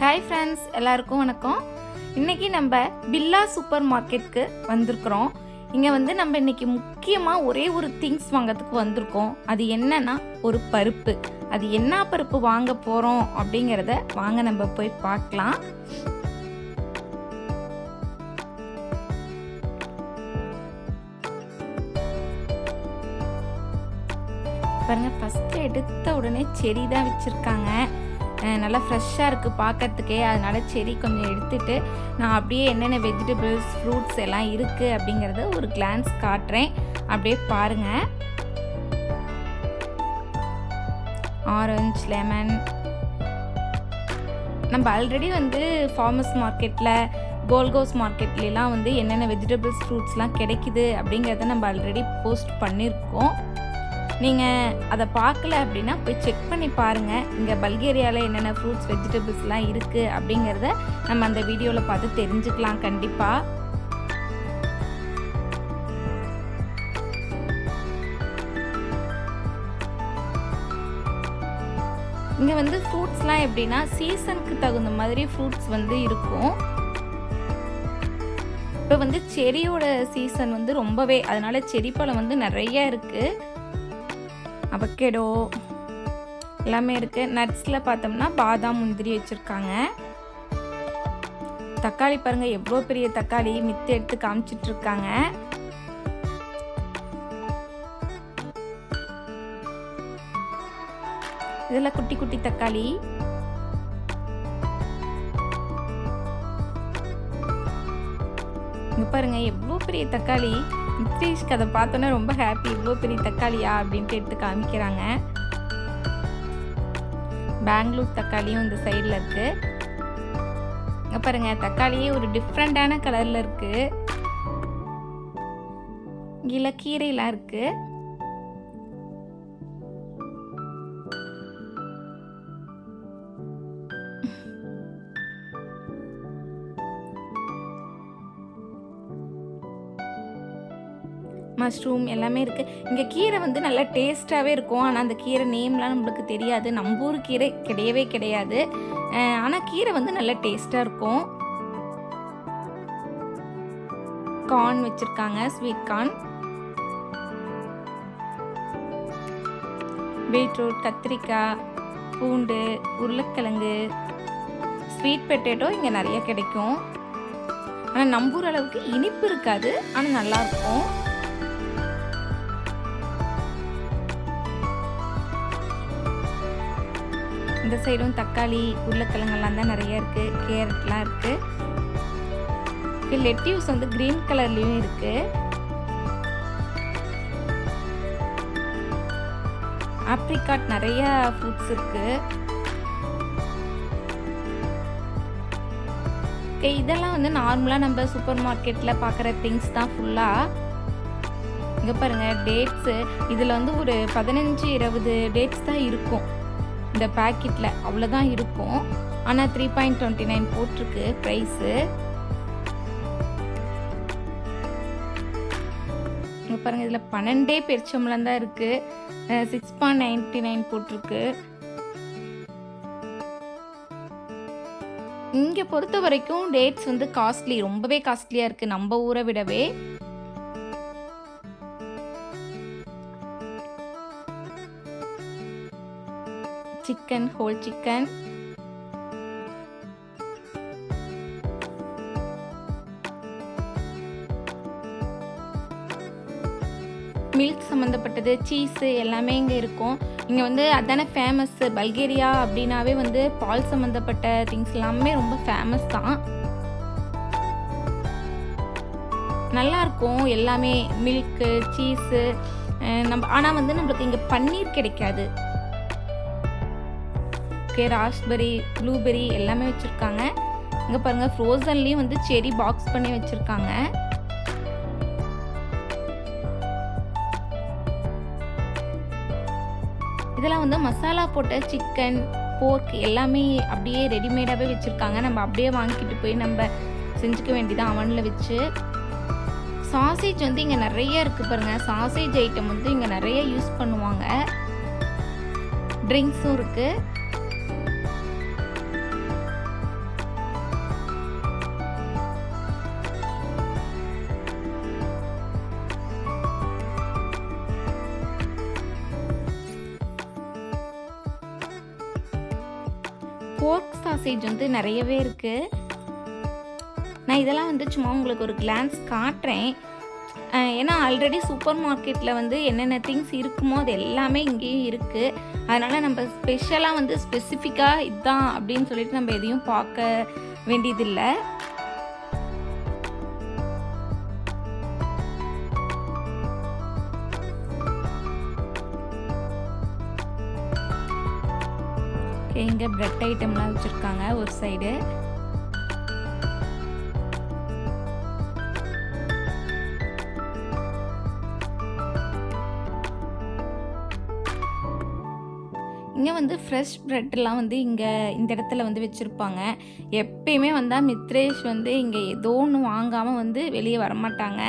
Hi friends எல்லாருக்கும் வணக்கம். இன்னைக்கு நம்ம பில்லா சூப்பர் மார்க்கெட்டுக்கு வந்திருக்கிறோம். இங்கே வந்து நம்ம இன்னைக்கு முக்கியமாக ஒரே ஒரு திங்ஸ் வாங்கிறதுக்கு வந்திருக்கோம். அது என்னன்னா ஒரு பருப்பு. அது என்ன பருப்பு வாங்க போகிறோம் அப்படிங்கிறத வாங்க நம்ம போய் பார்க்கலாம். பாருங்க ஃபஸ்ட்டு எடுத்த உடனே செடி தான் வச்சுருக்காங்க. நல்லா ஃப்ரெஷ்ஷாக இருக்குது பார்க்கறதுக்கே. அதனால செடி கொஞ்சம் எடுத்துகிட்டு நான் அப்படியே என்னென்ன வெஜிடபிள்ஸ் ஃப்ரூட்ஸ் எல்லாம் இருக்குது அப்படிங்கிறத ஒரு கிளான்ஸ் காட்டுறேன். அப்படியே பாருங்கள் ஆரஞ்ச் லெமன் நம்ம ஆல்ரெடி வந்து ஃபார்மர்ஸ் மார்க்கெட்டில் கோல்கோஸ் மார்க்கெட்லாம் வந்து என்னென்ன வெஜிடபிள்ஸ் ஃப்ரூட்ஸ்லாம் கிடைக்குது அப்படிங்கிறத நம்ம ஆல்ரெடி போஸ்ட் பண்ணியிருக்கோம் நீங்கள் அதை பார்க்கல அப்படின்னா போய் செக் பண்ணி பாருங்கள் இங்கே பல்கேரியாவில் என்னென்ன ஃப்ரூட்ஸ் வெஜிடபிள்ஸ்லாம் இருக்குது அப்படிங்கிறத நம்ம அந்த வீடியோவில் பார்த்து தெரிஞ்சுக்கலாம் கண்டிப்பாக இங்கே வந்து ஃப்ரூட்ஸ்லாம் எப்படின்னா சீசனுக்கு தகுந்த மாதிரி ஃப்ரூட்ஸ் வந்து இருக்கும். இப்போ வந்து செரியோட சீசன் வந்து ரொம்பவே அதனால செரி பழம் வந்து நிறைய இருக்குது அவக்கேடோ எல்லாமே இருக்குது நட்ஸில் பார்த்தோம்னா பாதாம் முந்திரி வச்சுருக்காங்க. தக்காளி பாருங்கள் எவ்வளோ பெரிய தக்காளி. மித்து எடுத்து காமிச்சிட்டு இருக்காங்க இதில் குட்டி குட்டி தக்காளி. பாருங்கள் பாருங்க எவ்வளோ பெரிய தக்காளி? மித்ரேஷ்க்கு அதை பார்த்தோன்னே ரொம்ப ஹாப்பி இவ்வளோ பெரிய தக்காளியா? அப்படின்ட்டு எடுத்து காமிக்கிறாங்க. பெங்களூர் தக்காளியும் இந்த சைடில் இருக்குது இங்கே பாருங்கள் தக்காளியே ஒரு டிஃப்ரெண்டான கலரில் இருக்குது இங்கே இருக்குது மஷ்ரூம் எல்லாமே இருக்குது இங்கே கீரை வந்து நல்லா டேஸ்ட்டாகவே இருக்கும். ஆனால் அந்த கீரை நேம்லாம் நம்மளுக்கு தெரியாது. நம்ம ஊர் கீரை கிடையவே கிடையாது. ஆனால் கீரை வந்து நல்லா டேஸ்ட்டாக இருக்கும். கார்ன் வச்சுருக்காங்க ஸ்வீட் கார்ன் பீட்ரூட் கத்திரிக்காய் பூண்டு உருளைக்கிழங்கு ஸ்வீட் பொட்டேட்டோ இங்கே நிறைய கிடைக்கும். ஆனால் நம்புற அளவுக்கு இனிப்பு இருக்காது. ஆனால் நல்லாயிருக்கும் இந்த சைடும் தக்காளி உருளைக்கிழங்கெல்லாம் தான் நிறைய இருக்குது கேரட்லாம் இருக்குது லெட்டிவ்ஸ் வந்து க்ரீன் கலர்லேயும் இருக்குது ஆப்ரிகாட் நிறைய ஃப்ரூட்ஸ் இருக்குது ஓகே இதெல்லாம் வந்து நார்மலாக நம்ம சூப்பர் மார்க்கெட்டில் பார்க்குற திங்ஸ் தான் ஃபுல்லாக இங்கே பாருங்கள் டேட்ஸு இதில் வந்து ஒரு பதினஞ்சு இருபது டேட்ஸ் தான் இருக்கும். இந்த பேக்கெட்டில் அவ்வளோதான் இருக்கும். ஆனால் த்ரீ பாயிண்ட் டுவெண்ட்டி நைன் போட்டிருக்கு ப்ரைஸு இங்கே பாருங்கள் இதில் பன்னெண்டே பெருச்சம்பளம் தான் இருக்குது சிக்ஸ் பாயிண்ட் நைன்டி நைன் போட்டிருக்கு. இங்கே பொறுத்த வரைக்கும் டேட்ஸ் வந்து காஸ்ட்லி ரொம்பவே காஸ்ட்லியாக இருக்குது நம்ம ஊரை விடவே. சிக்கன் ஹோல் சிக்கன் மில்க் சம்மந்தப்பட்டது சீஸு எல்லாமே இங்கே இருக்கும். இங்கே வந்து அதானே ஃபேமஸ்ஸு பல்கேரியா அப்படின்னாவே வந்து பால் சம்மந்தப்பட்ட திங்ஸ் எல்லாமே ரொம்ப ஃபேமஸ் தான். நல்லா இருக்கும் எல்லாமே மில்க்கு சீஸு நம்ம ஆனால் வந்து நம்மளுக்கு இங்கே பன்னீர் கிடைக்காது. ஓகே ராஸ்பெரி ப்ளூபெரி எல்லாமே வச்சுருக்காங்க. இங்கே பாருங்கள் ஃப்ரோசன்லேயும் வந்து செரி பாக்ஸ் பண்ணி வச்சுருக்காங்க. இதெல்லாம் வந்து மசாலா போட்ட சிக்கன் போர்க் எல்லாமே அப்படியே ரெடிமேடாகவே வச்சுருக்காங்க. நம்ம அப்படியே வாங்கிட்டு போய் நம்ம செஞ்சுக்க வேண்டியதான் அவனில் வச்சு. சாசேஜ் வந்து இங்கே நிறைய இருக்குது பாருங்கள் சாசேஜ் ஐட்டம் வந்து இங்கே நிறைய யூஸ் பண்ணுவாங்க. ட்ரிங்க்ஸும் இருக்குது மெசேஜ் வந்து நிறையவே இருக்குது நான் இதெல்லாம் வந்து சும்மா உங்களுக்கு ஒரு கிளான்ஸ் காட்டுறேன். ஏன்னா ஆல்ரெடி சூப்பர் மார்க்கெட்டில் வந்து என்னென்ன திங்ஸ் இருக்குமோ அது எல்லாமே இங்கேயும் இருக்குது அதனால் நம்ம ஸ்பெஷலாக வந்து ஸ்பெசிஃபிக்காக இதுதான் அப்படின்னு சொல்லிட்டு நம்ம எதையும் பார்க்க வேண்டியதில்லை. இங்கே பிரெட் ஐட்டம்லாம் வச்சுருக்காங்க ஒரு சைடு இங்கே வந்து ஃப்ரெஷ் ப்ரெட்லாம் வந்து இங்கே இந்த இடத்துல வந்து வச்சுருப்பாங்க. எப்பயுமே வந்தால் மித்ரேஷ் வந்து இங்கே ஏதோ ஒன்று வாங்காமல் வந்து வெளியே வரமாட்டாங்க.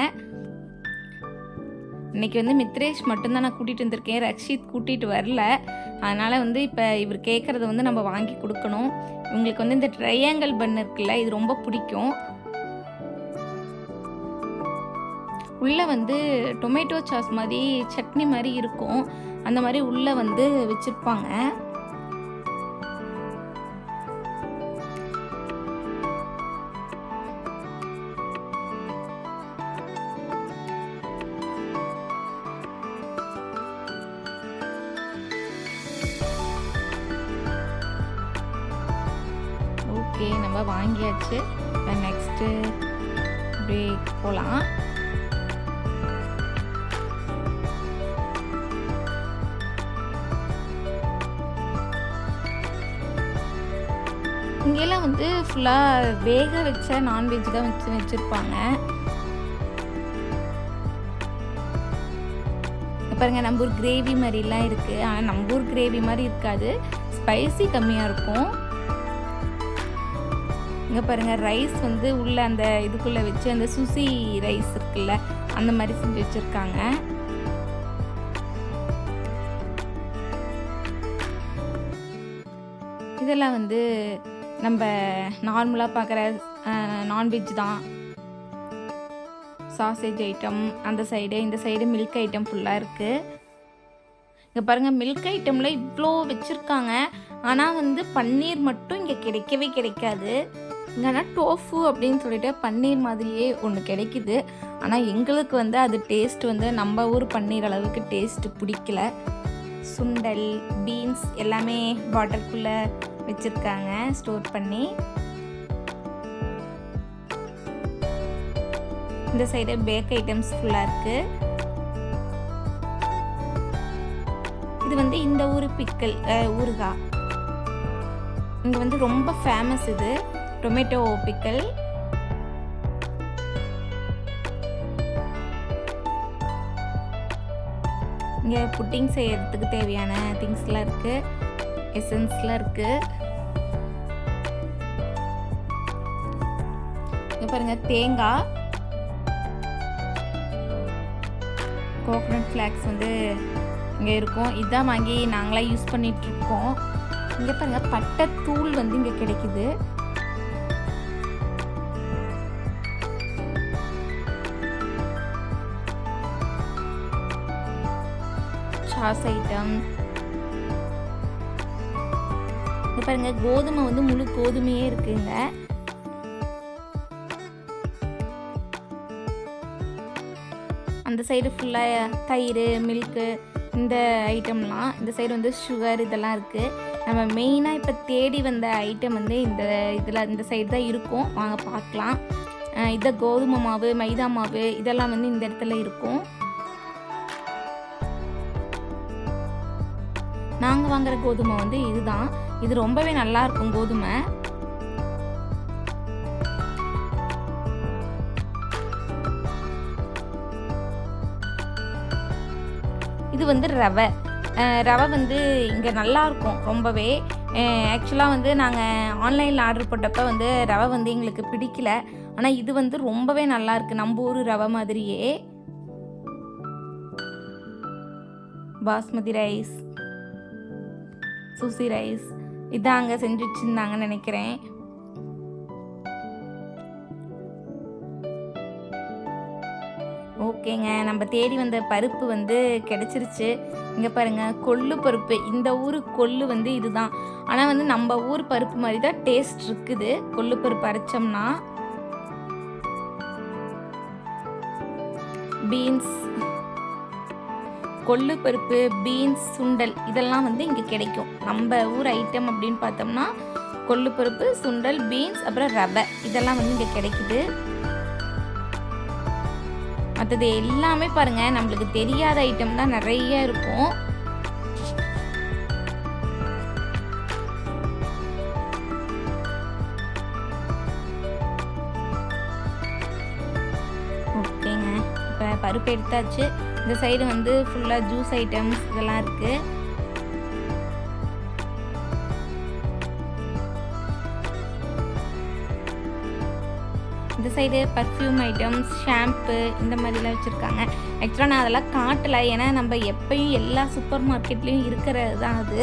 இன்னைக்கு வந்து மித்ரேஷ் மட்டும்தான் நான் கூட்டிகிட்டு வந்திருக்கேன். ரக்ஷித் கூட்டிகிட்டு வரல. அதனால் வந்து இப்போ இவர் கேட்குறத வந்து நம்ம வாங்கி கொடுக்கணும். இவங்களுக்கு வந்து இந்த ட்ரையாங்கிள் பன் இருக்குல்ல இது ரொம்ப பிடிக்கும். உள்ளே வந்து டொமேட்டோ சாஸ் மாதிரி சட்னி மாதிரி இருக்கும். அந்த மாதிரி உள்ளே வந்து வச்சுருப்பாங்க. ஓகே வாங்கியாச்சு. வாங்கியாச்சு நெக்ஸ்ட்டு இப்படி போகலாம் இங்கெல்லாம் வந்து ஃபுல்லாக வேக வச்ச நான்வெஜ் தான் வச்சு வச்சுருப்பாங்க. பாருங்கள் நம்பூர் கிரேவி மாதிரிலாம் இருக்குது ஆனால் நம்பூர் கிரேவி மாதிரி இருக்காது. ஸ்பைசி கம்மியாக இருக்கும். இங்கே பாருங்கள் ரைஸ் வந்து உள்ளே அந்த இதுக்குள்ளே வச்சு அந்த சுசி ரைஸ் இருக்குல்ல அந்த மாதிரி செஞ்சு வச்சுருக்காங்க. இதெல்லாம் வந்து நம்ம நார்மலாக பார்க்குற நான்வெஜ் தான். சாசேஜ் ஐட்டம் அந்த சைடு இந்த சைடு மில்க் ஐட்டம் ஃபுல்லாக இருக்குது இங்கே பாருங்கள் மில்க் ஐட்டமில் இவ்வளோ வச்சுருக்காங்க. ஆனால் வந்து பன்னீர் மட்டும் இங்கே கிடைக்கவே கிடைக்காது. இங்கன்னா டோஃபு அப்படின்னு சொல்லிட்டு பன்னீர் மாதிரியே ஒன்று கிடைக்குது. ஆனால் எங்களுக்கு வந்து அது டேஸ்ட் வந்து நம்ம ஊர் பன்னீர் அளவுக்கு டேஸ்ட்டு பிடிக்கல. சுண்டல் பீன்ஸ் எல்லாமே பாட்டிலுக்குள்ளே வச்சுருக்காங்க ஸ்டோர் பண்ணி. இந்த சைடு பேக் ஐட்டம்ஸ் ஃபுல்லாக இருக்குது இது வந்து இந்த ஊர் பிக்கல் ஊறுகாய். இங்கே வந்து ரொம்ப ஃபேமஸ் இது. Tomato pickle. இங்கே புட்டிங் செய்யறதுக்கு தேவையான திங்ஸ்லாம் இருக்குது எசன்ஸ்லாம் இருக்குது இங்கே பாருங்க தேங்காய். கோகோனட் ஃப்ளாக்ஸ் வந்து இங்கே இருக்கும். இதான் வாங்கி நாங்களாம் யூஸ் பண்ணிகிட்ருக்கோம் இங்கே பாருங்க பட்டைத்தூள் வந்து இங்கே கிடைக்குது. சாஸ் ஐட்டம் பாருங்கள் பாருங்க கோதுமை வந்து முழு கோதுமையே இருக்குங்க. அந்த சைடு ஃபுல்லாக தயிர் மில்க்கு இந்த ஐட்டம்லாம் இந்த சைடு வந்து சுகர் இதெல்லாம் இருக்குது நம்ம மெயினாக இப்போ தேடி வந்த ஐட்டம் வந்து இந்த இதில் இந்த சைடு தான் இருக்கும். வாங்க பார்க்கலாம். இதை கோதுமை மாவு மைதா மாவு இதெல்லாம் வந்து இந்த இடத்துல இருக்கும். நாங்கள் வாங்குற கோதுமை வந்து இதுதான். இது ரொம்பவே நல்லா இருக்கும் கோதுமை. இது வந்து ரவை. ரவை வந்து இங்கே நல்லா இருக்கும் ரொம்பவே. ஆக்சுவலாக வந்து நாங்கள் ஆன்லைனில் ஆர்டர் போட்டப்போ வந்து ரவை வந்து எங்களுக்கு பிடிக்கல. ஆனால் இது வந்து ரொம்பவே நல்லா இருக்கு. நம்ம ஊர் ரவை மாதிரியே. பாஸ்மதி ரைஸ் சூசி ரைஸ் இதான் அங்கே செஞ்சு வச்சுருந்தாங்கன்னு நினைக்கிறேன். ஓகேங்க நம்ம தேடி வந்த பருப்பு வந்து கிடச்சிருச்சு. இங்கே பாருங்கள் கொள்ளு பருப்பு. இந்த ஊர் கொள்ளு வந்து இதுதான். ஆனால் வந்து நம்ம ஊர் பருப்பு மாதிரி தான் டேஸ்ட் இருக்குது. கொள்ளு பருப்பு அரைச்சோம்னா. பீன்ஸ் கொள்ளு பருப்பு பீன்ஸ் சுண்டல் இதெல்லாம் வந்து இங்கே கிடைக்கும். நம்ம ஊர் ஐட்டம் அப்படின்னு பார்த்தோம்னா கொள்ளு பருப்பு சுண்டல் பீன்ஸ் அப்புறம் ரவை. இதெல்லாம் வந்து இங்கே கிடைக்குது. மற்றது எல்லாமே பாருங்க நம்மளுக்கு தெரியாத ஐட்டம் தான் நிறைய இருக்கும். ஓகேங்க. இப்போ பருப்பு எடுத்தாச்சு. இந்த சைடு வந்து ஃபுல்லாக ஜூஸ் ஐட்டம்ஸ் இதெல்லாம் இருக்குது இந்த சைடு பர்ஃப்யூம் ஐட்டம்ஸ் ஷாம்பு இந்த மாதிரிலாம் வச்சுருக்காங்க. ஆக்சுவலாக நான் அதெல்லாம் காட்டலை. ஏன்னா நம்ம எப்பயும் எல்லா சூப்பர் மார்க்கெட்லேயும் இருக்கிறது தான் அது.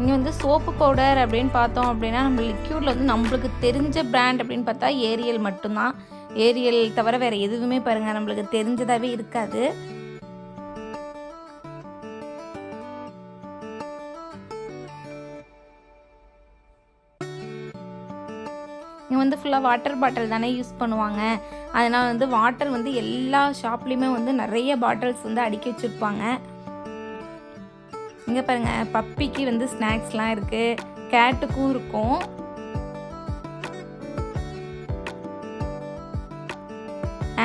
இங்கே வந்து சோப்பு பவுடர் அப்படின்னு பார்த்தோம் அப்படின்னா நம்ம லிக்யூடில் வந்து நம்மளுக்கு தெரிஞ்ச பிராண்ட் அப்படின்னு பார்த்தா ஏரியல் மட்டும்தான். ஏரியல் தவிர வேறு எதுவுமே பாருங்கள் நம்மளுக்கு தெரிஞ்சதாகவே இருக்காது. இங்கே வந்து ஃபுல்லாக வாட்டர் பாட்டில் தானே யூஸ் பண்ணுவாங்க. அதனால் வந்து வாட்டர் வந்து எல்லா ஷாப்லேயுமே வந்து நிறைய பாட்டில்ஸ் வந்து அடுக்கி வச்சுருப்பாங்க. இங்கே பாருங்கள் பப்பிக்கு வந்து ஸ்நாக்ஸ்லாம் இருக்குது கேட்டுக்கும் இருக்கும்.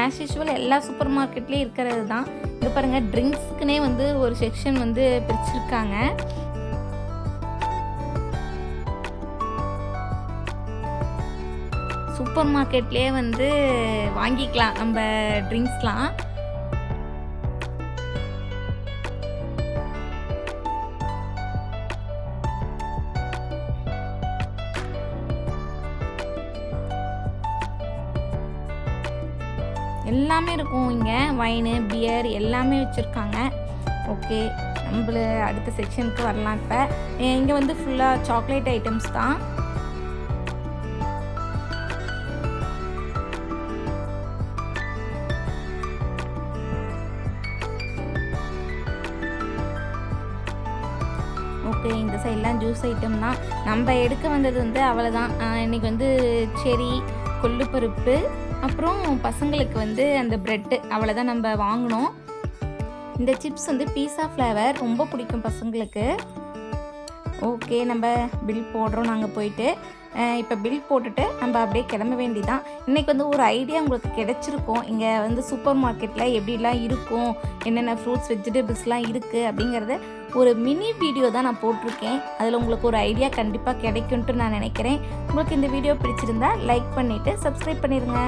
ஆஸ் யூஷுவல் எல்லா சூப்பர் மார்க்கெட்லேயும் இருக்கிறது தான் இது பாருங்கள் ட்ரிங்க்ஸ்க்குனே வந்து ஒரு செக்ஷன் வந்து பிரிச்சிருக்காங்க. சூப்பர் மார்க்கெட்லேயே வந்து வாங்கிக்கலாம் நம்ம ட்ரிங்க்ஸ்லாம் எல்லாமே இருக்கும். இங்கே வைனு பியர் எல்லாமே வச்சுருக்காங்க. ஓகே நம்மள அடுத்த செக்ஷனுக்கு வரலாம் இப்போ. இங்கே வந்து ஃபுல்லாக சாக்லேட் ஐட்டம்ஸ் தான். ஓகே இந்த சைட்லாம் ஜூஸ் ஐட்டம் தான். நம்ம எடுக்க வந்தது வந்து அவ்வளோதான் இன்றைக்கி வந்து செரி கொள்ளுப்பருப்பு அப்புறம் பசங்களுக்கு வந்து அந்த ப்ரெட்டு அவ்வளோதான் நம்ம வாங்கினோம் இந்த சிப்ஸ் வந்து பீஸா ஃப்ளேவர் ரொம்ப பிடிக்கும் பசங்களுக்கு. ஓகே நம்ம பில் போடுறோம் நாங்கள் போயிட்டு இப்போ பில் போட்டுட்டு நம்ம அப்படியே கிளம்ப வேண்டிதான். இன்றைக்கி வந்து ஒரு ஐடியா உங்களுக்கு கிடச்சிருக்கும். இங்கே வந்து சூப்பர் மார்க்கெட்டில் எப்படிலாம் இருக்கும் என்னென்ன ஃப்ரூட்ஸ் வெஜிடபிள்ஸ்லாம் இருக்குது அப்படிங்கிறத ஒரு மினி வீடியோ தான் நான் போட்டிருக்கேன். அதில் உங்களுக்கு ஒரு ஐடியா கண்டிப்பாக கிடைக்கும்ட்டு நான் நினைக்கிறேன். உங்களுக்கு இந்த வீடியோ பிடிச்சிருந்தா லைக் பண்ணிவிட்டு சப்ஸ்கிரைப் பண்ணிடுங்க